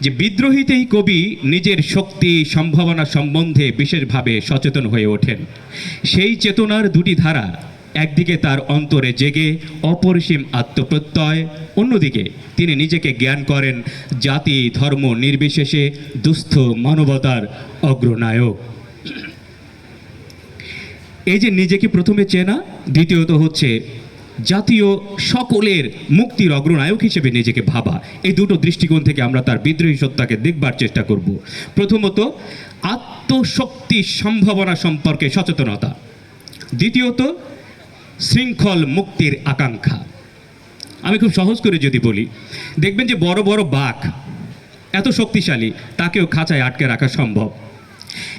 যে বিদ্রোহীতেই কবি নিজের শক্তি, সম্ভাবনা সম্বন্ধে বিশেষভাবে সচেতন হয়ে ওঠেন। সেই চেতনার দুটি ধারা, একদিকে তার অন্তরে জেগে অপরিসীম আত্মপ্রত্যয়, অন্যদিকে তিনি নিজেকে জ্ঞান করেন জাতি, ধর্ম নির্বিশেষে দুস্থ মানবতার অগ্রনায়ক। এই যে নিজেকে প্রথমে চেনা, দ্বিতীয়ত হচ্ছে জাতীয় সকলের মুক্তির অগ্রনায়ক হিসেবে নিজেকে ভাবা। এই দুটো দৃষ্টিকোণ থেকে আমরা তার বিদ্রোহী সত্তাকে দেখবার চেষ্টা করব। প্রথমত, আত্মশক্তি সম্ভাবনা সম্পর্কে সচেতনতা। দ্বিতীয়ত, শৃঙ্খল মুক্তির আকাঙ্ক্ষা। আমি খুব সহজ করে যদি বলি, দেখবেন যে বড় বড় বাঘ এত শক্তিশালী, তাকেও খাঁচায় আটকে রাখা সম্ভব।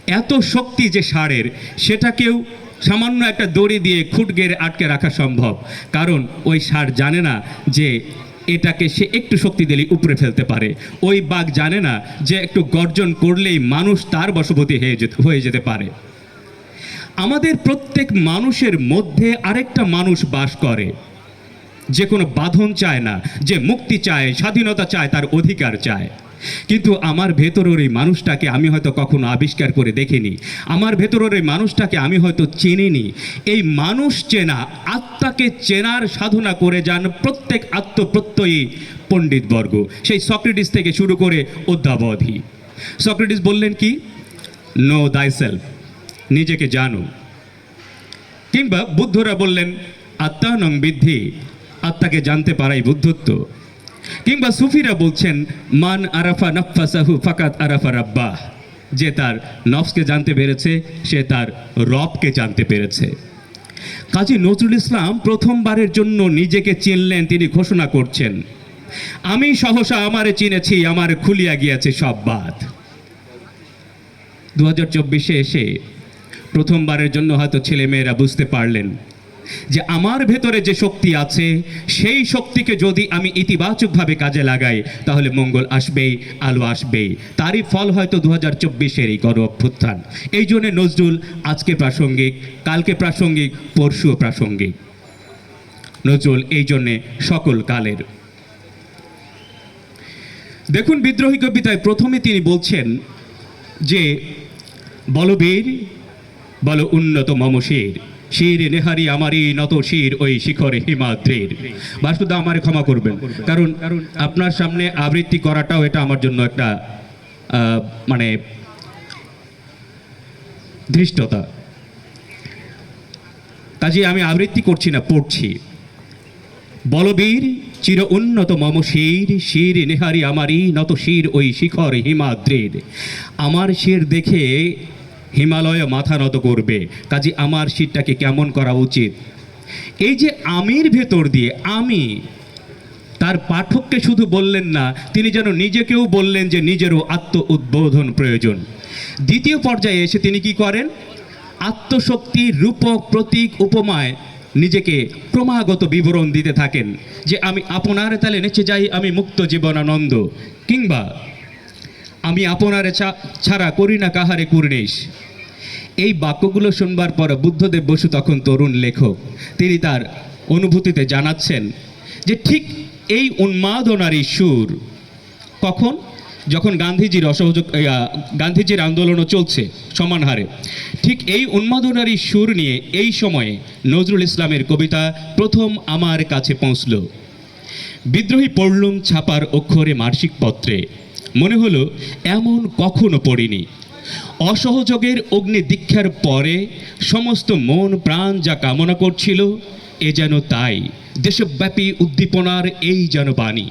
এত শক্তি যে ষাঁড়ের সেটাকেও সামান্য একটা দড়ি দিয়ে খুঁট গেড়ে আটকে রাখা সম্ভব। কারণ ওই ষাঁড় জানে না যে এটাকে সে একটু শক্তি দিলেই উপরে ফেলতে পারে। ওই বাঘ জানে না যে একটু গর্জন করলেই মানুষ তার বশবর্তী হয়ে যেতে হয়ে যেতে পারে। আমাদের প্রত্যেক মানুষের মধ্যে আরেকটা মানুষ বাস করে। যে কোনো বাঁধন চায় না, যে মুক্তি চায়, স্বাধীনতা চায়, তার অধিকার চায়। কিন্তু আমার ভেতরের এই মানুষটাকে আমি হয়তো কখনো আবিষ্কার করে দেখিনি। আমার ভেতরের এই মানুষটাকে আমি হয়তো চিনিনি। এই মানুষ চেনা, আত্মাকে চেনার সাধনা করে যান প্রত্যেক আত্মপ্রত্যয়ী পণ্ডিতবর্গ সেই সক্রেটিস থেকে শুরু করে অদ্যাবধি সক্রেটিস বললেন কি? নো দাই সেলফ নিজেকে জানো। কিংবা বুদ্ধরা বললেন, আত্মানং বৃদ্ধি, আত্মাকে জানতে পারাই বুদ্ধত্ব। কিংবা সুফিরা বলছেন, মান আরাফা নফাসাহু ফাকাত আরাফা রাব্বাহ। যে তার নফসকে জানতে পেরেছে, সে তার রবকে জানতে পেরেছে। কাজী নজরুল ইসলাম প্রথমবারের জন্য নিজেকে চিনলেন, তিনি ঘোষণা করছেন, আমি সহসা আমারে চিনেছি, আমার খুলিয়া গিয়াছে সব বাদ দু হাজার চব্বিশে এসে প্রথমবারের জন্য হয়তো ছেলেমেয়েরা বুঝতে পারলেন যে আমার ভেতরে যে শক্তি আছে, সেই শক্তিকে যদি আমি ইতিবাচকভাবে কাজে লাগাই, তাহলে মঙ্গল আসবেই, আলো আসবেই। তারই ফল হয়তো দু হাজার চব্বিশের এই গণ অভ্যুত্থান। এই জন্যে নজরুল আজকে প্রাসঙ্গিক, কালকে প্রাসঙ্গিক, পরশুও প্রাসঙ্গিক। নজরুল, এই জন্যে সকল কালের। দেখুন, বিদ্রোহী কবিতায় প্রথমে তিনি বলছেন যে, বলবীর, বল উন্নত মম শির নেহারি আমারই নত শির ওই শিখরে হিমাদ্রির। বাসুদা আমারে ক্ষমা করবেন। কারণ আপনার সামনে আবৃত্তি করাটাও এটা আমার জন্য একটা মানে ধৃষ্টতা। কাজে আমি আবৃত্তি করছি না, পড়ছি। বলবীর চির উন্নত মম শির শির নেহারি আমারই নত শির ওই শিখর হিমাদ্রির। আমার শির দেখে হিমালয় মাথা নত করবে। কাজে আমার শীতটাকে কেমন করা উচিত? এই যে আমির ভেতর দিয়ে, আমি তার পাঠককে শুধু বললেন না, তিনি যেন নিজেকেও বললেন যে নিজেরও আত্ম উদ্বোধন প্রয়োজন। দ্বিতীয় পর্যায়ে এসে তিনি কি করেন? আত্মশক্তির রূপক প্রতীক উপমায় নিজেকে ক্রমাগত বিবরণ দিতে থাকেন যে, আমি আপনার তালে নেচে যাই, আমি মুক্ত জীবনানন্দ, কিংবা আমি আপনারে ছাড়া করি না কাহারে কুর্নিশ। এই বাক্যগুলো শুনবার পর বুদ্ধদেব বসু তখন তরুণ লেখক। তিনি তার অনুভূতিতে জানাচ্ছেন যে ঠিক এই উন্মাদনারই সুর। কখন? যখন গান্ধীজির অসহযোগ গান্ধীজির আন্দোলনও চলছে সমান হারে। ঠিক এই উন্মাদনারই সুর নিয়ে এই সময়ে নজরুল ইসলামের কবিতা প্রথম আমার কাছে পৌঁছল। বিদ্রোহী পড়লুম ছাপার অক্ষরে মার্ষিক পত্রে। মনে হলো এমন কখনো পড়িনি। অসহযোগের অগ্নি দীক্ষার পরে সমস্ত মন প্রাণ যা কামনা করছিল, এ যেন তাই। দেশব্যাপী উদ্দীপনার এই যেন বাণী।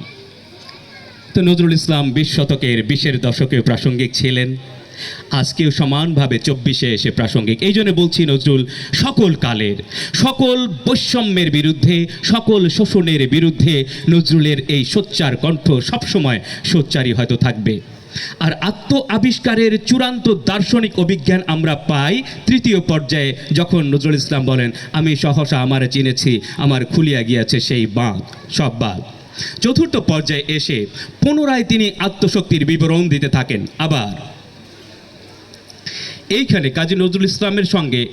তো নজরুল ইসলাম বিশ শতকের বিশের দশকে প্রাসঙ্গিক ছিলেন। আজকেও সমানভাবে চব্বিশে এসে প্রাসঙ্গিক। এই জন্য বলছি, নজরুল, সকল কালের, সকল বৈষম্যের বিরুদ্ধে, সকল শোষণের বিরুদ্ধে নজরুলের এই সোচ্চার কণ্ঠ সবসময় সোচ্চারই হয়তো থাকবে। আর আত্ম আবিষ্কারের চূড়ান্ত দার্শনিক অভিজ্ঞান আমরা পাই তৃতীয় পর্যায়ে, যখন নজরুল ইসলাম বলেন, আমি সহসা আমার চিনেছি, আমার খুলিয়া গিয়াছে সেই বাঁধ, সব বাঁধ। চতুর্থ পর্যায়ে এসে পুনরায় তিনি আত্মশক্তির বিবরণ দিতে থাকেন। আবার এইখানে কাজী নজরুল ইসলামের সঙ্গে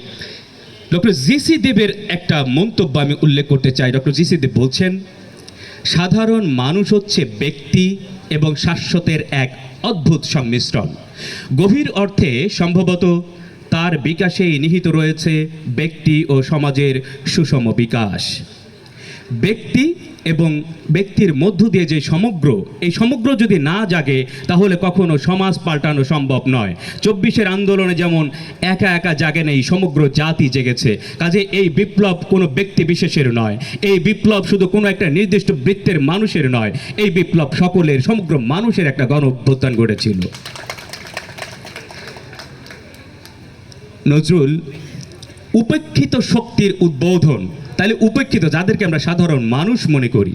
ডক্টর জিসি দেবের একটা মন্তব্য আমি উল্লেখ করতে চাই। ডক্টর জিসি দেব বলছেন, সাধারণ মানুষ হচ্ছে ব্যক্তি এবং শাশ্বতের এক অদ্ভুত সংমিশ্রণ। গভীর অর্থে সম্ভবত তার বিকাশেই নিহিত রয়েছে ব্যক্তি ও সমাজের সুষম বিকাশ। ব্যক্তি এবং ব্যক্তির মধ্য দিয়ে যে সমগ্র, এই সমগ্র যদি না জাগে, তাহলে কখনো সমাজ পাল্টানো সম্ভব নয়। চব্বিশের আন্দোলনে যেমন একা একা জাগে নেই সমগ্র জাতি জেগেছে। কাজে এই বিপ্লব কোনো ব্যক্তি বিশেষের নয়। এই বিপ্লব শুধু কোনো একটা নির্দিষ্ট বৃত্তের মানুষের নয়। এই বিপ্লব সকলের, সমগ্র মানুষের একটা গণ অভ্যুত্থান ঘটেছিল নজরুল, উপেক্ষিত শক্তির উদ্বোধন। তাহলে উপেক্ষিত যাদেরকে আমরা সাধারণ মানুষ মনে করি,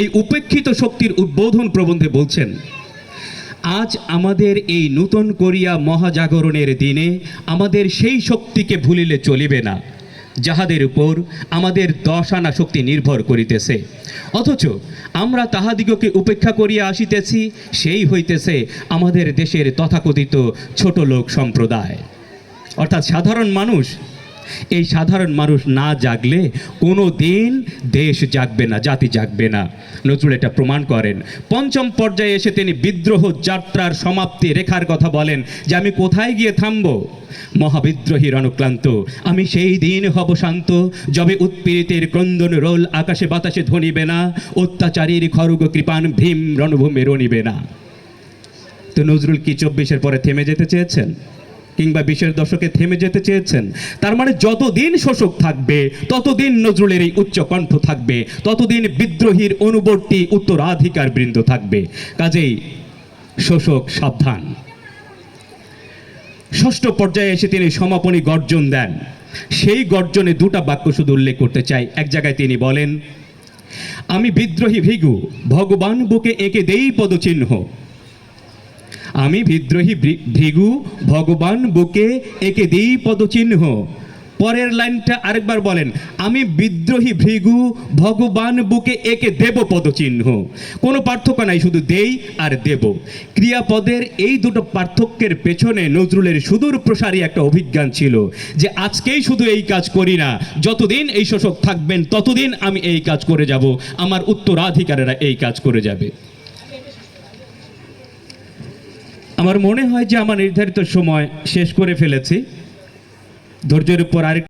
এই উপেক্ষিত শক্তির উদ্বোধন প্রবন্ধে বলছেন, আজ আমাদের এই নূতন করিয়া মহাজাগরণের দিনে আমাদের সেই শক্তিকে ভুলিলে চলিবে না, যাহাদের উপর আমাদের দশ আনা শক্তি নির্ভর করিতেছে। অথচ আমরা তাহাদিগকে উপেক্ষা করিয়া আসিতেছি, সেই হইতেছে আমাদের দেশের তথাকথিত ছোট লোক সম্প্রদায়। অর্থাৎ সাধারণ মানুষ এই সাধারণ মানুষ না জাগলে কোনো দিন দেশ জাগবে না, জাতি জাগবে না। নজরুল এটা প্রমাণ করেন। পঞ্চম পর্যায়ে এসে তিনি বিদ্রোহ যাত্রার সমাপ্তি রেখার কথা বলেন যে আমি কোথায় গিয়ে থামবো? মহাবিদ্রোহীর অনুক্লান্ত আমি সেই দিন হব শান্ত, যবে উৎপীড়িতের ক্রন্দন রোল আকাশে বাতাসে ধ্বনিবে না, অত্যাচারীর খড়গ কৃপান ভীম রণভূমে রণিবে না। তো নজরুল কি চব্বিশের পরে থেমে যেতে চেয়েছেন? কিংবা বিশের দশকে থেমে যেতে চেয়েছেন, তার মানে যতদিন শোষক থাকবে, ততদিন নজরুলের এই উচ্চ কণ্ঠ থাকবে, ততদিন বিদ্রোহীর অনুবর্তী উত্তরাধিকার বৃন্দ থাকবে। কাজেই শোষক সাবধান। ষষ্ঠ পর্যায়ে এসে তিনি সমাপনী গর্জন দেন। সেই গর্জনে দুটা বাক্য শুধু উল্লেখ করতে চাই। এক জায়গায় তিনি বলেন, আমি বিদ্রোহী ভিগু, ভগবান বুকে এঁকে দেই পদচিহ্ন। আমি বিদ্রোহী ভৃগু, ভগবান বুকে একে দিই পদচিহ্ন। পরের লাইনটা আরেকবার বলেন, আমি বিদ্রোহী ভৃগু, ভগবান বুকে একে দেব পদচিহ্ন। কোনো পার্থক্য নাই, শুধু দেই আর দেব। ক্রিয়াপদের এই দুটো পার্থক্যের পেছনে নজরুলের সুদূর প্রসারী একটা অভিজ্ঞান ছিল যে আজকেই শুধু এই কাজ করি না, যতদিন এই শোষক থাকবেন, ততদিন আমি এই কাজ করে যাব। আমার উত্তরাধিকারেরা এই কাজ করে যাবে। আমার মনে হয় যে আমার নির্ধারিত সময় শেষ করে ফেলেছি। ধৈর্যের উপর আরেক